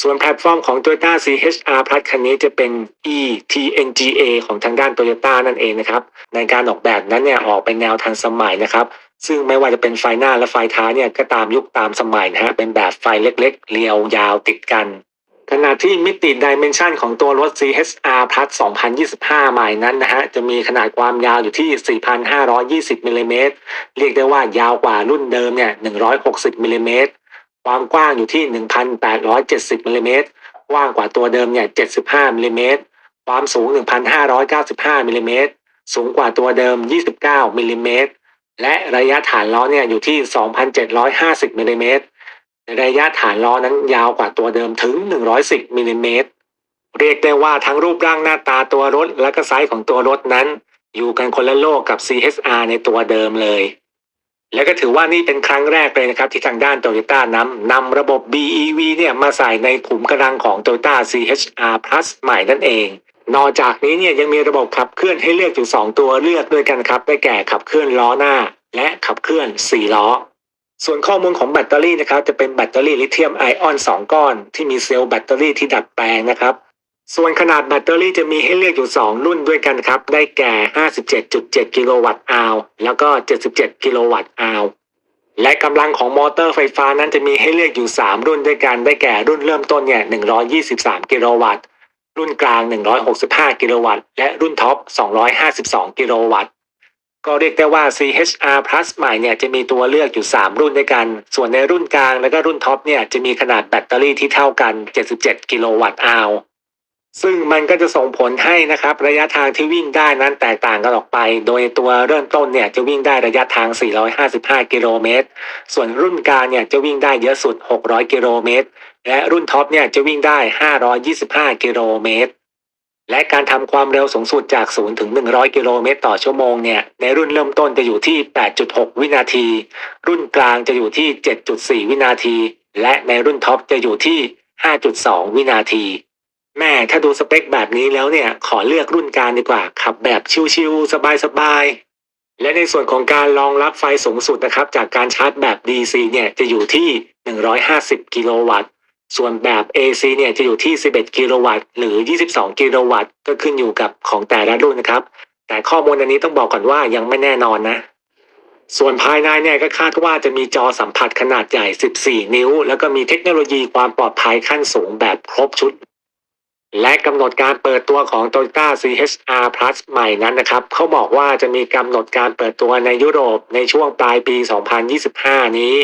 ส่วนแพลตฟอร์มของ Toyota CHR Plus คันนี้จะเป็น eTNGA ของทางด้าน Toyota นั่นเองนะครับ ในการออกแบบนั้นเนี่ยออกเป็นแนวทันสมัยนะครับ ซึ่งไม่ว่าจะเป็นไฟหน้าและไฟท้ายเนี่ยก็ตามยุคตามสมัยนะฮะ เป็นแบบไฟเล็กๆ เรียวยาวติดกัน ขณะที่มิติดิเมนชันของตัวรถ CHR Plus 2025 ใหม่นั้นนะฮะ จะมีขนาดความยาวอยู่ที่ 4,520มิลลิเมตรเรียกได้ว่ายาวกว่ารุ่นเดิมเนี่ย160มิลลิเมตร ความกว้างอยู่ที่ 1,870มิลลิเมตรกว้างกว่าตัวเดิมเนี่ย 75มิลลิเมตรความสูง 1,595มิลลิเมตรสูงกว่าตัวเดิม 29มิลลิเมตรและระยะฐานล้อเนี่ยอยู่ที่ 2,750มิลลิเมตรระยะฐานล้อนั้นยาวกว่าตัวเดิมถึง 110มิลลิเมตรเรียกได้ว่าทั้งรูปร่างหน้าตาตัวรถและก็ไซส์ของตัวรถนั้น อยู่กันคนละโลกกับ CHR ในตัวเดิมเลย และก็ถือว่านี่เป็นครั้งแรกเลยนะครับที่ทางด้าน Toyota นำนำระบบ BEV เนี่ยมาใส่ในขุมกำลังของ Toyota CHR Plus ใหม่นั่นเอง นอกจากนี้เนี่ยยังมีระบบขับเคลื่อนให้เลือกอยู่2ตัวเลือกด้วยกันครับ ได้แก่ขับเคลื่อนล้อหน้า และขับเคลื่อน 4 ล้อ ส่วนข้อมูลของแบตเตอรี่นะครับจะเป็นแบตเตอรี่ลิเธียมไอออน 2 ก้อน ที่มีเซลล์แบตเตอรี่ที่ดัดแปลงนะครับ ส่วนขนาดแบตเตอรี่จะมีให้เลือกอยู่ 2 รุ่นด้วยกันครับ ได้แก่ 57.7 กิโลวัตต์อาวแล้วก็ 77 กิโลวัตต์อาวและกำลังของมอเตอร์ไฟฟ้านั้นจะมีให้เลือกอยู่ 3 รุ่นด้วยกัน ได้แก่รุ่นเริ่มต้นเนี่ย 123 กิโลวัตต์ รุ่นกลาง 165 กิโลวัตต์ และรุ่นท็อป 252 กิโลวัตต์ก็เรียกได้ว่า CHR Plus ใหม่เนี่ยจะมีตัวเลือกอยู่ 3 รุ่นด้วยกัน ส่วนในรุ่นกลางและก็รุ่นท็อปเนี่ยจะมีขนาดแบตเตอรี่ที่เท่ากัน 77 กิโลวัตต์อาว ซึ่งมันก็จะส่งผลให้นะครับระยะทางที่วิ่งได้นั้นแตกต่างกันออกไป โดยตัวเริ่มต้นเนี่ยจะวิ่งได้ระยะทาง 455 กิโลเมตร ส่วนรุ่นกลางเนี่ยจะวิ่งได้เยอะสุด 600 กิโลเมตร และรุ่นท็อปเนี่ยจะวิ่งได้ 525 กิโลเมตร และการทำความเร็วสูงสุดจาก 0 ถึง 100 กิโลเมตรต่อชั่วโมงเนี่ยในรุ่นเริ่มต้นจะอยู่ที่ 8.6 วินาที รุ่นกลางจะอยู่ที่ 7.4 วินาที และในรุ่นท็อปจะอยู่ที่ 5.2 วินาที แม่ถ้าดูสเปคแบบนี้แล้วเนี่ยขอเลือกรุ่นกางดีกว่าขับแบบชิวๆสบายๆ และในส่วนของการรองรับไฟสูงสุดนะครับ จากการชาร์จแบบ DC เนี่ยจะอยู่ที่ 150 กิโลวัตต์ ส่วนแบบ AC เนี่ยจะอยู่ที่ 11 กิโลวัตต์ หรือ 22 กิโลวัตต์ ก็ขึ้นอยู่กับของแต่ละรุ่นนะครับ แต่ข้อมูลอันนี้ต้องบอกก่อนว่ายังไม่แน่นอนนะส่วนภายในเนี่ยก็คาดว่าจะมีจอสัมผัสขนาดใหญ่ 14 นิ้ว แล้วก็มีเทคโนโลยีความปลอดภัยขั้นสูงแบบครบชุด และกำหนดการเปิดตัวของ Toyota CHR Plus ใหม่นั้นนะครับเขาบอกว่าจะมีกำหนดการเปิดตัวในยุโรปในช่วงปลายปี 2025 นี้